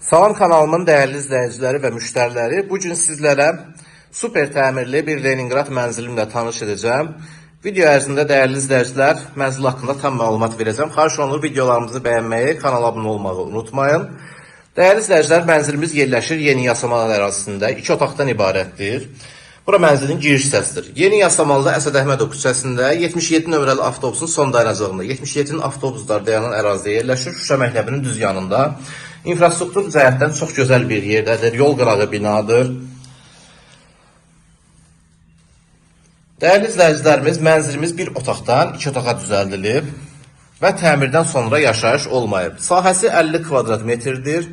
Salam kanalımın değerli izləyiciləri və müştəriləri, bu gün sizlərə super təmirli bir Leningrad mənzilimlə tanış edəcəm. Video ərzində dəyərli izləyicilər, mənzil haqqında tam məlumat verəcəm. Xahiş olunur videolarımızı bəyənməyi, kanala abunə olmağı unutmayın. Dəyərli izləyicilər, mənzilimiz yerləşir Yeni Yasamal ərazisində, iki otaqdan ibarətdir. Bura mənzilin giriş hissəsidir. Yeni Yasamalda Əsəd Əhmədov küçəsində 77 nömrəli avtobusun son dayanacağında 77-nin avtobuslar dayanan ərazidə yerləşir. Şuşa məktəbinin düz yanında. İnfrastruktur cəhətdən çox gözəl bir yerdədir. Yol qırağı binadır. Dəyərli izləyicilərimiz, mənzilimiz bir otaqdan iki otağa düzəldilib və təmirdən sonra yaşayış olmayıb. Sahəsi 50 kvadrat metrdir.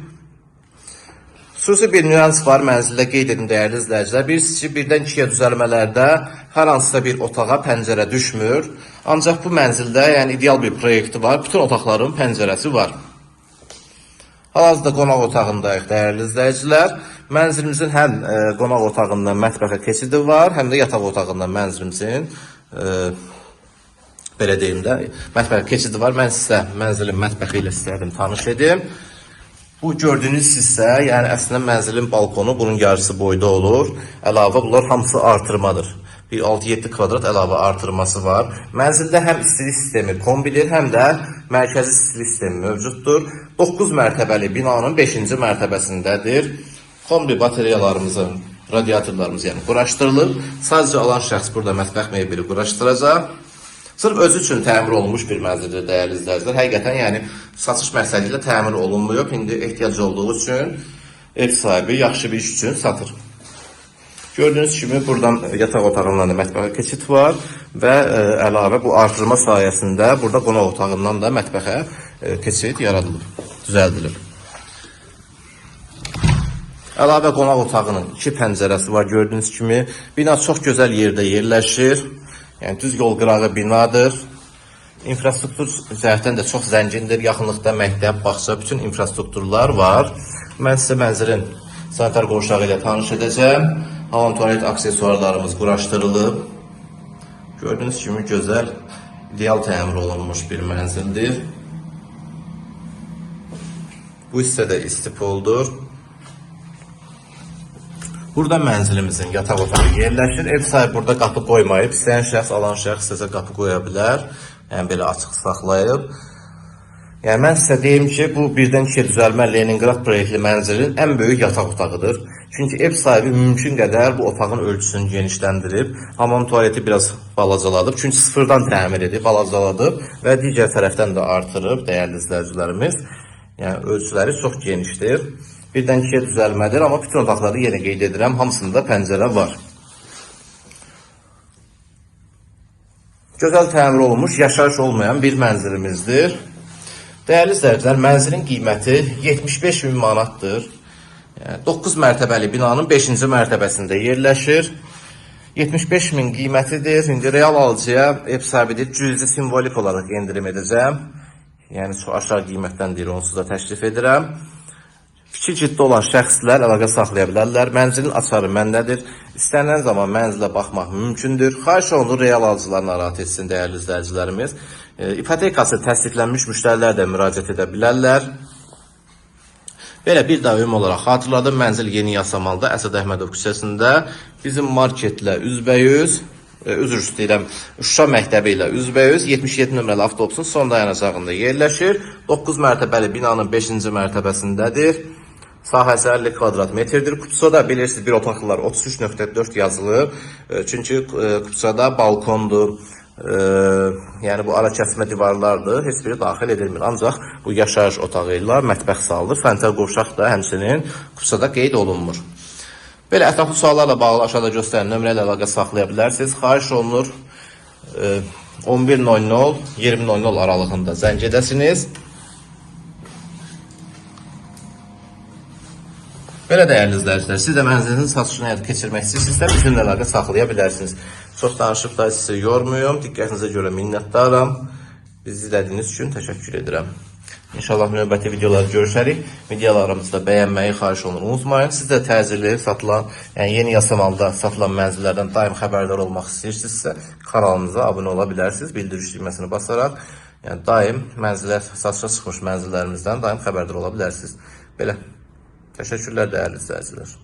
Xüsusi bir nüans var mənzildə qeyd edim dəyərli izləyicilər. Birisi ki, birdən ikiyə düzəlmələrdə hər hansısa bir otağa pəncərə düşmür. Ancaq bu mənzildə yəni ideal bir proyekti var. Bütün otaqların pəncərəsi var. Hal-hazırda qonaq otağındayıq dəyərli izləyicilər. Mənzilimizin həm e, qonaq otağından mətbəxə keçidi var, həm də yataq otağından mənzilimizin e, belə deyim də, mətbəxə keçidi var. Mən sizə mənzilin mətbəxi ilə istəyirdim tanış edim. Bu gördüyünüz hissə, yəni əslində mənzilin balkonu bunun yarısı boyda olur. Əlavə bunlar hamısı artırmadır. Bir 6-7 kvadrat əlavə artırması var. Mənzildə həm istilik sistemi kombidir, həm də mərkəzi istilik sistemi mövcuddur. 9 mərtəbəli binanın 5-ci mərtəbəsindədir. Kombi batareyalarımızın, radiatorlarımız yəni quraşdırılıb. Sadəcə alan şəxs burada mətbəx mebeli quraşdıracaq. Sırf özü üçün təmir olunmuş bir mənzildir dəyərli izləyicilər. Həqiqətən yəni satış məqsədi ilə təmir olunmuyor. İndi ehtiyac olduğu üçün ev sahibi yaxşı bir iş üçün satır. Gördüyünüz kimi buradan yataq otağından da mətbəxə keçid var və ə, əlavə bu artırma sayəsində burada qonaq otağından da mətbəxə ə, keçid yaradılıb, düzəldilib. Əlavə qonaq otağının iki pəncərəsi var gördüyünüz kimi. Bina çox gözəl yerdə yerləşir. Yəni düz yol qırağı binadır. İnfrastruktur cəhətdən də çox zəngindir. Yaxınlıqda məktəb, bağça, bütün infrastrukturlar var. Mən sizə mənzilin sanitar qovşağı ilə tanış edəcəm. Hamam tualet aksesuarlarımız quraşdırılıb. Gördüyünüz kimi gözəl, ideal təmir olunmuş bir mənzildir. Bu hissədə istipoldur. Burada mənzilimizin yataq otağı yerləşir. Ev sahibi burada qapı qoymayıb. İstəyən şəxs, alan şəxs istəsə qapı qoya bilər. Yəni belə açıq saxlayıb. Yəni mən sizə deyim ki, bu birdən ikiyə düzəlmə Leningrad proyektli mənzilin ən böyük yataq otağıdır. Çünki ev sahibi mümkün qədər bu otağın ölçüsünü genişləndirib, hamam tualeti biraz balacaladıb. Çünki sıfırdan təmir edib, balacaladıb və digər tərəfdən də artırıb dəyərli izləyicilərimiz. Yəni ölçüləri çox genişdir. Birdən ikiyə düzəlmədir, amma bütün otaqları yenə qeyd edirəm, hamısında pəncərə var. Gözəl təmir olunmuş, yaşayış olmayan bir mənzilimizdir. Dəyərli izləyicilər, mənzilin qiyməti 75 min manatdır. Yəni, 9 mərtəbəli binanın 5-ci mərtəbəsində yerləşir. 75 min qiymətidir. İndi real alıcıya ev sahibidir. Cüzi simvolik olaraq endirim edəcəm. Yəni aşağı qiymətdən deyir, onsuz da təklif edirəm. Fikir ciddi olan şəxslər əlaqə saxlaya bilərlər. Mənzilin açarı məndədir. İstənilən zaman mənzilə baxmaq mümkündür. Xahiş olunur real alıcılar narahat etsin dəyərli izləyicilərimiz. E, ipotekası təsdiqlənmiş müştərilər də müraciət edə bilərlər. Belə bir ümumi olaraq xatırladım. Mənzil Yeni Yasamalda Əsəd Əhmədov küçəsində bizim marketlə üzbəyüz e, üzr istəyirəm, Şuşa məktəbi ilə üzbəyüz 77 nömrəli avtobusun son dayanacağında yerləşir. 9 mərtəbəli binanın 5-ci mərtəbəsindədir. Sahəsi 50 kvadrat metrdir. Kupçada bilirsiniz bir otaqlar 33.4 yazılır. E, Çünki e, kupçada balkondur. E, yəni bu ara kəsmə divarlardır. Heç biri daxil edilmir. Ancaq bu yaşayış otağı ilə mətbəx salınır. Fəntər qovşaq da həmçinin kupçada qeyd olunmur. Belə ətraflı suallarla bağlı aşağıda göstərilən nömrə ilə əlaqə saxlaya bilərsiniz. Xahiş olunur e, 11.00 20.00 aralığında zəng edəsiniz. Belə dəyərli izləyicilər, siz də mənzilinizin satışını həyata keçirmək istəyirsinizsə, bizimlə əlaqə saxlaya bilərsiniz. Çox danışıb da sizi yormuyum. Diqqətinizə görə minnətdaram. Bizi izlədiyiniz üçün təşəkkür edirəm. İnşallah növbəti videolarda görüşərik. Videolarımızı da bəyənməyi xahiş olunur. Unutmayın, siz də təcili satılan, yəni yeni yasamalda satılan mənzillərdən daim xəbərdar olmaq istəyirsinizsə, kanalımıza abunə ola bilərsiniz. Bildiriş düyməsini basaraq, yəni daim mənzillər, satışa çıxmış mənzillərimizdən daim xəbərdar ola bilərsiniz. Belə Təşəkkürlər dəyərli izləyicilər.